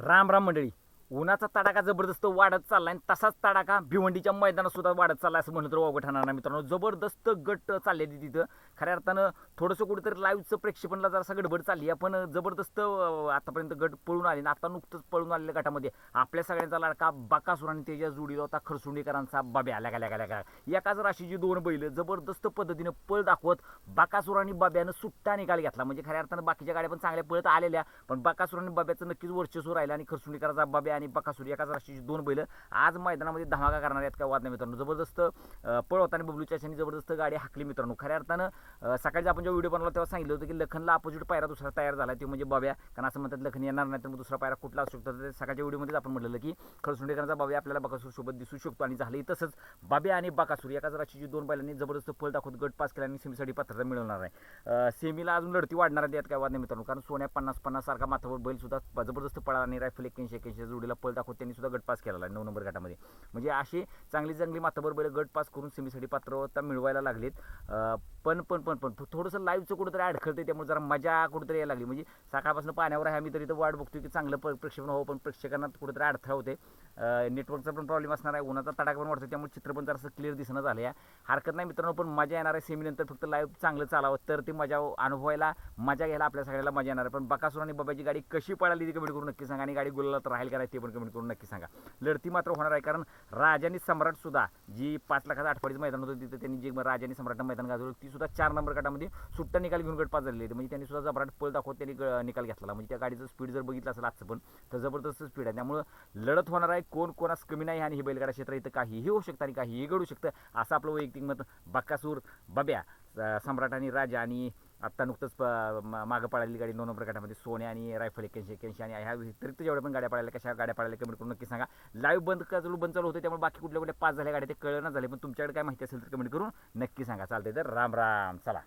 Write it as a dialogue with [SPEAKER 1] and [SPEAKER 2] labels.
[SPEAKER 1] राम राम मंडळी. उन्हाचा तडाखा जबरदस्त वाढत चाललाय आणि तसाच तडाखा भिवंडीच्या मैदानात सुद्धा वाढत चाललाय असं म्हटलं तर वावगं ठरणार नाही मित्रांनो. जबरदस्त गट चालले तिथं. खऱ्या अर्थानं थोडंसं कुठेतरी लाईव्हचं प्रेक्षेपणला जरासा गडबड चालली आहे. पण जबरदस्त आतापर्यंत गट पळून आले आणि आता नुकतंच पळून आलेल्या गटामध्ये आपल्या सगळ्यांचा लाडका बाकासूर आणि त्याच्या जोडीला होता खरसुंडीकरांचा बाब्या. आल्या गेल्या गेल्या एकाच राशीची दोन बैल जबरदस्त पद्धतीनं पळ दाखवत बाकासूर आणि बाब्यानं सुट्टा निकाल घेतला. म्हणजे खऱ्या अर्थानं बाकीच्या गाड्या पण चांगल्या पळत आलेल्या पण बाकासूर आणि बाब्याचं नक्कीच वर्चस्व राहिलं आणि खरसुंडीकरांचा बाब्या आणि बाकासूर एकाच राशीची दोन बैल आज मैदानामध्ये धमाका करणार आहेत काय वाद नाही मित्रांनो. जबरदस्त अं, पळ होता आणि जबरदस्त गाडी हाकली मित्रांनो. खऱ्या अर्थानं सकाळी आपण जेव्हा व्हिडिओ बनवला तेव्हा सांगितलं होतं की लखनला अपोजिट पायरा दुसरा तयार झाला तो म्हणजे बाब्या कारण असं म्हणतात लखन येणार नाही तर मग दुसरा पायरा कुठला असू शकतो. तर सकाळच्या व्हिडिओमध्येच आपण म्हटलेलं की खरसुंडेकरांचा बाब्या आपल्याला बकासूर सोबत दिसू शकतो आणि झालंही तसंच. बाब्या आणि बकासूर एकाच राशीची दोन बैलांनी जबरदस्त पळ दाखवत गट पास केला आणि सेमीसाठी पात्रता मिळवणार आहे. सेमीला अजून लढती वाढणार आहेत यात काय वाद नाही मित्रांनो. कारण सोन्या पन्नास पन्नास सारखा माथावर बैल सुद्धा जबरदस्त पळा आणि रायफल एक्क्याऐंशी एक्क्याऐंशी जोडीला पळ दाखवत त्यांनी सुद्धा गटपास केलेला आहे नऊ नंबर गटामध्ये. म्हणजे अशी चांगली चांगली माथाभर बैल गटपास करून सेमीसाठी पात्रता मिळवायला लागलीत. पण पण पण पण थोडंसं लाईव्हचं कुठंतरी अडखळते त्यामुळे जरा मजा कुठंतरी यायला लागली. म्हणजे सकाळपासून पाण्यावर आहे आम्ही तरी तर वाट बघतोय की चांगलं प- प्रक्षेपण व्हावं पण प्रेक्षकांना कुठंतरी अडथळा होते नेटवर्कचा पण प्रॉब्लेम असणार आहे उन्हाचा तडाखा पण वाढतो त्यामुळे चित्र पण जरासं क्लिअर दिसणं झालं आहे हरकत नाही मित्रांनो पण मजा येणार आहे. सेमीनंतर फक्त लाईव्ह चांगलं चालावं तर ती मजा अनुभवायला मजा घ्यायला आपल्या सगळ्याला मजा येणार आहे. पण बकासूर आणि बाबाची गाडी कशी पळाली ती कमेंट करून नक्की सांगा आणि गाडी गुलाला तर राहील का नाही ते पण कमेंट करून नक्की सांगा. लढती मात्र होणार आहे कारण राजानी सम्राट सुद्धा जी पाच लाखाचं आठवडीचं मैदान होतं तिथं त्यांनी जे राजानी सम्राट मैदान गाजवलं ती सुद्धा चार नंबर गटामध्ये सुट्टा निकाल घेऊन गट पाच झालेली होती. म्हणजे त्यांनी सुद्धा जबराट पळ दाखवत त्यांनी निकाल घेतला म्हणजे त्या गाडीचं स्पीड जर बघितलं असेल आजचं पण तर जबरदस्त स्पीड आहे. त्यामुळं लढत होणार आहे. कोण कोणास कमी नाही आणि हे बैलगाडा क्षेत्र इथं काहीही होऊ शकतं आणि काहीही घडू शकतं असं आपलं वैयक्तिक मत बक्कासूर बब्या सम्राट आणि राजा आणि आत्ता नुकतंच प- मागं पळालेली गाडी दोन नंबर गटामध्ये सोन्या आणि रायफल एक्क्याऐंशी एक्क्याऐंशी आणि ह्या व्यतिरिक्त जेवढ्या पण गाड्या पळाल्या कशा गाड्या पळाल्या कमेंट करून नक्की सांगा. लाईव्ह बंद का चालू बंद चालू होते त्यामुळे बाकी कुठल्या कुठल्या पाच झाल्या गाड्या ते कळलं झाले पण तुमच्याकडे काय माहिती असेल तर कमेंट करून नक्की सांगा. चालते तर राम राम चला.